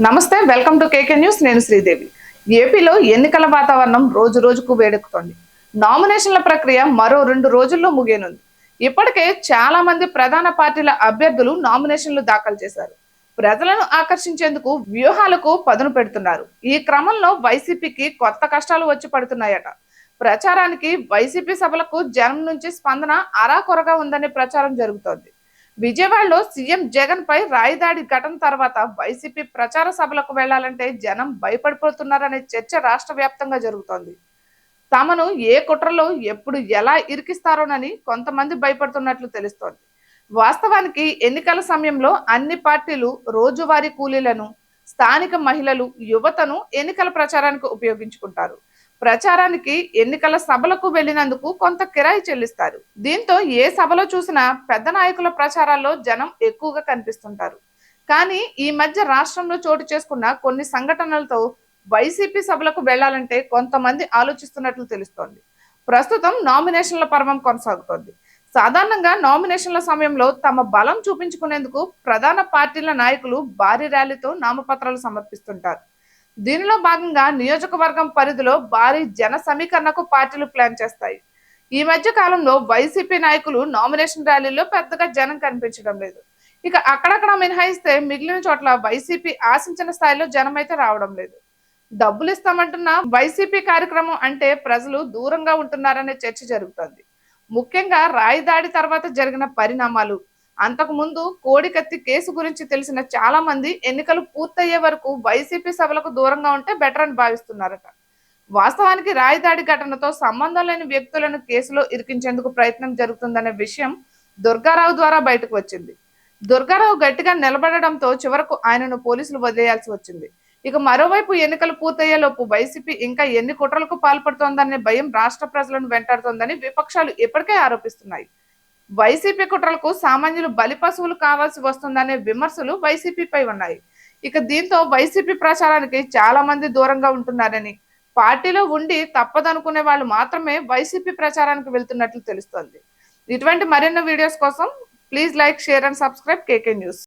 నమస్తే welcome to KK news. నేను శ్రీదేవి. ఏపీలో ఎన్నికల వాతావరణం రోజు రోజుకు వేడెక్కుతోంది. నామినేషన్ల ప్రక్రియ మరో రెండు రోజుల్లో ముగియనుంది. ఇప్పటికే చాలా మంది ప్రధాన పార్టీల అభ్యర్థులు నామినేషన్లు దాఖలు చేశారు. ప్రజలను ఆకర్షించేందుకు వ్యూహాలకు పదును పెడుతున్నారు. ఈ క్రమంలో వైసీపీకి కొత్త కష్టాలు వచ్చి పడుతున్నాయట. ప్రచారానికి వైసీపీ సభలకు జనం నుంచి స్పందన అరాకొరగా ఉందనే ప్రచారం జరుగుతోంది. విజయవాడలో సీఎం జగన్ పై రాయిదాడి ఘటన తర్వాత వైసీపీ ప్రచార సభలకు వెళ్ళాలంటే జనం భయపడిపోతున్నారనే చర్చ రాష్ట్ర వ్యాప్తంగా జరుగుతోంది. తమను ఏ కుట్రలో ఎప్పుడు ఎలా ఇరికిస్తారోనని కొంతమంది భయపడుతున్నట్లు తెలుస్తోంది. వాస్తవానికి ఎన్నికల సమయంలో అన్ని పార్టీలు రోజువారీ కూలీలను స్థానిక మహిళలు యువతను ఎన్నికల ప్రచారానికి ఉపయోగించుకుంటారు. ప్రచారానికి ఎన్నికల సభలకు వెళ్ళినందుకు కొంత కిరాయి చెల్లిస్తారు. దీంతో ఏ సభలో చూసినా పెద్ద నాయకుల ప్రచారాల్లో జనం ఎక్కువగా కనిపిస్తుంటారు. కానీ ఈ మధ్య రాష్ట్రంలో చోటు చేసుకున్న కొన్ని సంఘటనలతో వైసీపీ సభలకు వెళ్ళాలంటే కొంతమంది ఆలోచిస్తున్నట్లు తెలుస్తోంది. ప్రస్తుతం నామినేషన్ల పర్వం కొనసాగుతోంది. సాధారణంగా నామినేషన్ల సమయంలో తమ బలం చూపించుకునేందుకు ప్రధాన పార్టీల నాయకులు భారీ ర్యాలీతో నామపత్రాలు సమర్పిస్తుంటారు. దీనిలో భాగంగా నియోజకవర్గం పరిధిలో భారీ జన సమీకరణకు పార్టీలు ప్లాన్ చేస్తాయి. ఈ మధ్య కాలంలో వైసీపీ నాయకులు నామినేషన్ ర్యాలీలో పెద్దగా జనం కనిపించడం లేదు. ఇక అక్కడక్కడ మినహాయిస్తే మిగిలిన చోట్ల వైసీపీ ఆశించిన స్థాయిలో జనం అయితే రావడం లేదు. డబ్బులు ఇస్తామంటున్న వైసీపీ కార్యక్రమం అంటే ప్రజలు దూరంగా ఉంటున్నారనే చర్చ జరుగుతోంది. ముఖ్యంగా రాయి దాడి తర్వాత జరిగిన పరిణామాలు అంతకు ముందు కోడికత్తి కేసు గురించి తెలిసిన చాలా మంది ఎన్నికలు పూర్తయ్యే వరకు వైసీపీ సభలకు దూరంగా ఉంటే బెటర్ అని భావిస్తున్నారట. వాస్తవానికి రాయిదాడి ఘటనతో సంబంధం లేని వ్యక్తులను కేసులో ఇరికించేందుకు ప్రయత్నం జరుగుతుందనే విషయం దుర్గారావు ద్వారా బయటకు వచ్చింది. దుర్గారావు గట్టిగా నిలబడడంతో చివరకు ఆయనను పోలీసులు వదిలేయాల్సి వచ్చింది. ఇక మరోవైపు ఎన్నికలు పూర్తయ్యేలోపు వైసీపీ ఇంకా ఎన్ని కుట్రలకు పాల్పడుతోందనే భయం రాష్ట్ర ప్రజలను వెంటాడుతోందని విపక్షాలు ఇప్పటికే ఆరోపిస్తున్నాయి. వైసీపీ కుట్రలకు సామాన్యులు బలి పశువులు కావాల్సి వస్తుందనే విమర్శలు వైసీపీపై ఉన్నాయి. ఇక దీంతో వైసీపీ ప్రచారానికి చాలా మంది దూరంగా ఉంటున్నారని పార్టీలో ఉండి తప్పదనుకునే వాళ్ళు మాత్రమే వైసీపీ ప్రచారానికి వెళ్తున్నట్లు తెలుస్తోంది. ఇటువంటి మరిన్ని వీడియోస్ కోసం please like share and subscribe KK news.